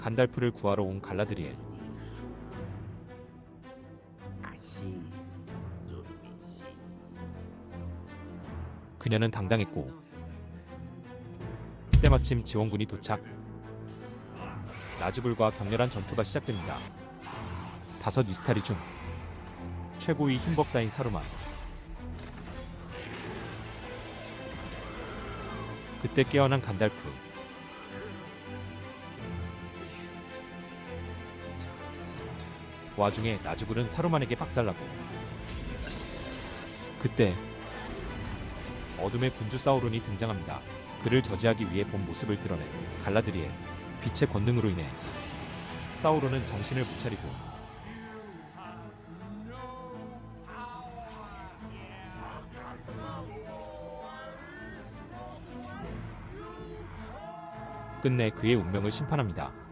간달프를 구하러 온 갈라드리엘. 그녀는 당당했고 때마침 지원군이 도착. 나즈불과 격렬한 전투가 시작됩니다. 다섯 이스타리 중 최고의 힘법사인 사루만. 그때 깨어난 간달프. 와중에 나즈불은 사루만에게 박살나고 그때 어둠의 군주 사우론이 등장합니다. 그를 저지하기 위해 본 모습을 드러낸 갈라드리엘 빛의 권능으로 인해 사우론은 정신을 못 차리고 끝내 그의 운명을 심판합니다.